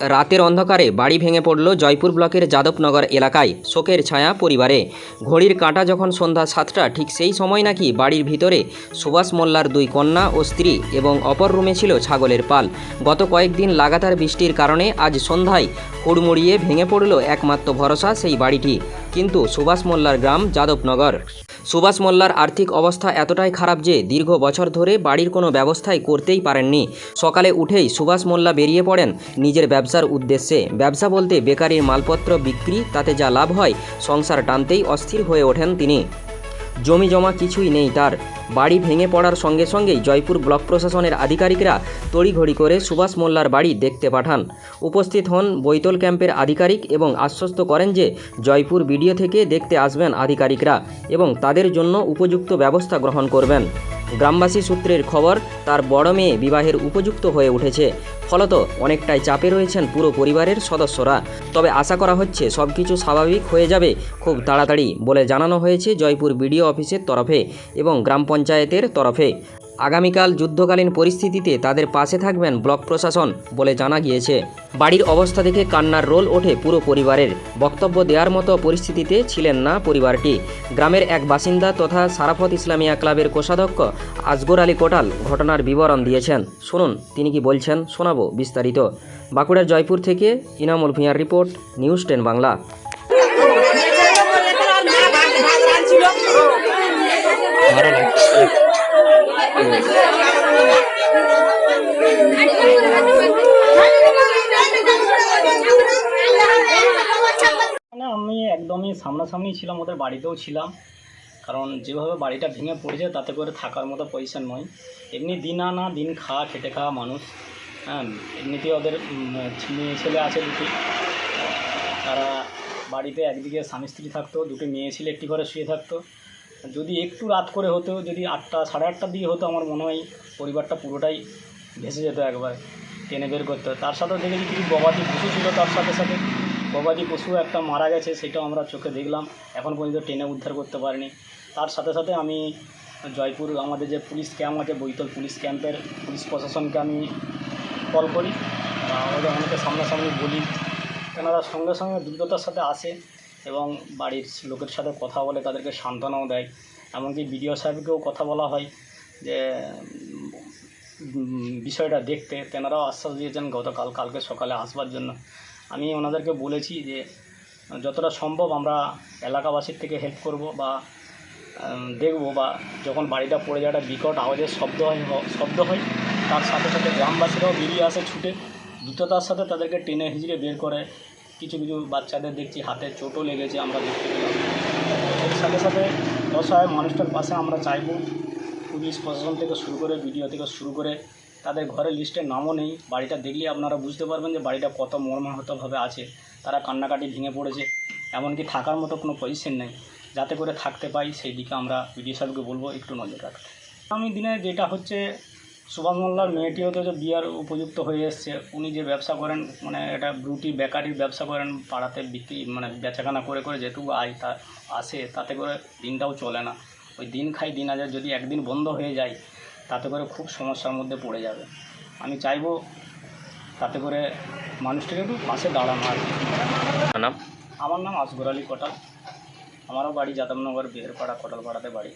রাতের অন্ধকারে বাড়ি ভেঙে পড়ল জয়পুর ব্লকের যাদবনগর এলাকায়। শোকের ছায়া পরিবারে। ঘড়ির কাঁটা যখন সন্ধ্যা সাতটা, ঠিক সেই সময় নাকি বাড়ির ভিতরে সুভাষ মোল্লার দুই কন্যা ও স্ত্রী এবং অপর রুমে ছিল ছাগলের পাল। গত কয়েকদিন লাগাতার বৃষ্টির কারণে আজ সন্ধ্যায় হুড়মুড়িয়ে ভেঙে পড়ল একমাত্র ভরসা সেই বাড়িটি। কিন্তু সুভাষ মোল্লার গ্রাম যাদবনগর। সুভাষ মোল্লার আর্থিক অবস্থা এতটাই খারাপ যে দীর্ঘ বছর ধরে বাড়ির কোনো ব্যবস্থাই করতেই পারেননি। সকালে উঠেই সুভাষ মোল্লা বেরিয়ে পড়েন নিজের ব্যবসার উদ্দেশ্যে। ব্যবসা বলতে বেকারির মালপত্র বিক্রি, তাতে যা লাভ হয়, সংসার টানতেই অস্থির হয়ে ওঠেন তিনি। জমি জমা কিছুই নেই তার। বাড়ি ভেঙে পড়ার সঙ্গে সঙ্গেই জয়পুর ব্লক প্রশাসনের আধিকারিকরা তড়িঘড়ি করে সুভাষ মোল্লার বাড়ি দেখতে পাঠান। উপস্থিত হন বৈতল ক্যাম্পের আধিকারিক এবং আশ্বস্ত করেন যে, জয়পুর বিডিও থেকে দেখতে আসবেন আধিকারিকরা এবং তাদের জন্য উপযুক্ত ব্যবস্থা গ্রহণ করবেন। গ্রামবাসী সূত্রের খবর, তার বড় মেয়ে বিবাহের উপযুক্ত হয়ে উঠেছে। ফলত অনেকটাই চাপে রয়েছেন পুরো পরিবারের সদস্যরা। তবে আশা করা হচ্ছে সব কিছু স্বাভাবিক হয়ে যাবে খুব তাড়াতাড়ি বলে জানানো হয়েছে জয়পুর বিডিও অফিসের তরফে এবং গ্রাম পঞ্চায়েতের তরফে। আগামীকাল যুদ্ধকালীন পরিস্থিতিতে তাদের পাশে থাকবেন ব্লক প্রশাসন বলে জানা গিয়েছে। বাড়ির অবস্থা দেখে কান্নার রোল ওঠে পুরো পরিবারের। বক্তব্য দেওয়ার মতো পরিস্থিতিতে ছিলেন না পরিবারটি। গ্রামের এক বাসিন্দা তথা সারাফত ইসলামিয়া ক্লাবের কোষাধ্যক্ষ আজগর আলী কোটাল ঘটনার বিবরণ দিয়েছেন। শুনুন, তিনি কি বলছেন শোনাবো বিস্তারিত। বাঁকুড়ার জয়পুর থেকে ইনামুল ভূঁইয়ার রিপোর্ট, নিউজ টেন বাংলা। মানে আমি একদমই সামনাসামনি ছিলাম, ওদের বাড়িতেও ছিলাম। কারণ যেভাবে বাড়িটা ভেঙে পড়েছে, তাতে করে থাকার মতো পয়সা নয়। এমনি দিন আনা, দিন খাওয়া, খেটে খাওয়া মানুষ। হ্যাঁ এমনিতেই ওদের মেয়ে ছেলে আছে দুটি। তারা বাড়িতে একদিকে স্বামী স্ত্রী থাকতো, দুটো মেয়ে ছেলে একটি ঘরে শুয়ে থাকতো। যদি একটু রাত করে হতো, যদি আটটা, সাড়ে আটটার দিকে হতো আমার মনে হয় পরিবারটা পুরোটাই ভেসে যেত একবার, টেনে বের করতে। তার সাথেও দেখেছি কিছু গবাদি পশু ছিল, তার সাথে সাথে গবাদি পশু একটা মারা গেছে, সেটাও আমরা চোখে দেখলাম। এখন পর্যন্ত টেনে উদ্ধার করতে পারিনি। তার সাথে সাথে আমি জয়পুর, আমাদের যে পুলিশ ক্যাম্প আছে, বৈতল পুলিশ ক্যাম্পের পুলিশ প্রশাসনকে আমি কল করি। আমাদের অনেকে সামনাসামনি বলি। তেনারা সঙ্গে সঙ্গে দ্রুততার সাথে আসে। এবং বাড়ির লোকের সাথে কথা বলে তাদেরকে সান্ত্বনাও দেয়। এমনকি বিডিও সাহেবকেও কথা বলা হয় যে বিষয়টা দেখতে। তেনারাও আশ্বাস দিয়েছেন, গতকাল, কালকে সকালে আসবার জন্য। আমি ওনাদেরকে বলেছি যে, যতটা সম্ভব আমরা এলাকাবাসীর থেকে হেল্প করব বা দেখব বা, যখন বাড়িটা পড়ে যাওয়াটা বিকট আওয়াজের শব্দ হয় শব্দ হয়, তার সাথে সাথে গ্রামবাসীরাও বেরিয়ে আসে ছুটে। দ্রুততার সাথে তাদেরকে টেনে হিজড়ে বের করে। কিছু কিছু বাচ্চাদের দেখছি হাতে চোটও লেগেছে, আমরা দেখতে পেলাম। এর সাথে সাথে অসহায় মানুষটার পাশে আমরা চাইব। পুলিশ প্রশাসন থেকে শুরু করে, বিডিও থেকে শুরু করে, তাদের ঘরের লিস্টে নামও নেই। বাড়িটা দেখলেই আপনারা বুঝতে পারবেন যে বাড়িটা কত মর্মাহতভাবে আছে। তারা কান্নাকাটি ভেঙে পড়েছে। এমনকি থাকার মতো কোনো পজিশন নেই। যাতে করে থাকতে পাই সেই দিকে আমরা বিডিও সাহেবকে বলব, একটু নজর রাখতে। আগামী দিনে যেটা হচ্ছে সুভাষ মোল্লার মেয়েটিও তো যে বিয়ার উপযুক্ত হয়ে এসছে উনি যে ব্যবসা করেন মানে এটা ব্রুটি বেকারির ব্যবসা করেন পাড়াতে বিক্রি মানে বেচাকেনা করে করে যেটুকু আয় তা আসে তাতে করে দিনটাও চলে না। ওই দিন খাই দিন আজ যদি একদিন বন্ধ হয়ে যায় তাতে করে খুব সমস্যার মধ্যে পড়ে যাবে। আমি চাইব তাতে করে মানুষটাকে একটু পাশে দাঁড়ানো আর নাম? আমার নাম আসগর আলী কোটাল। আমারও বাড়ি যাদবনগর বিহেরপাড়া কোটালপাড়াতে বাড়ি।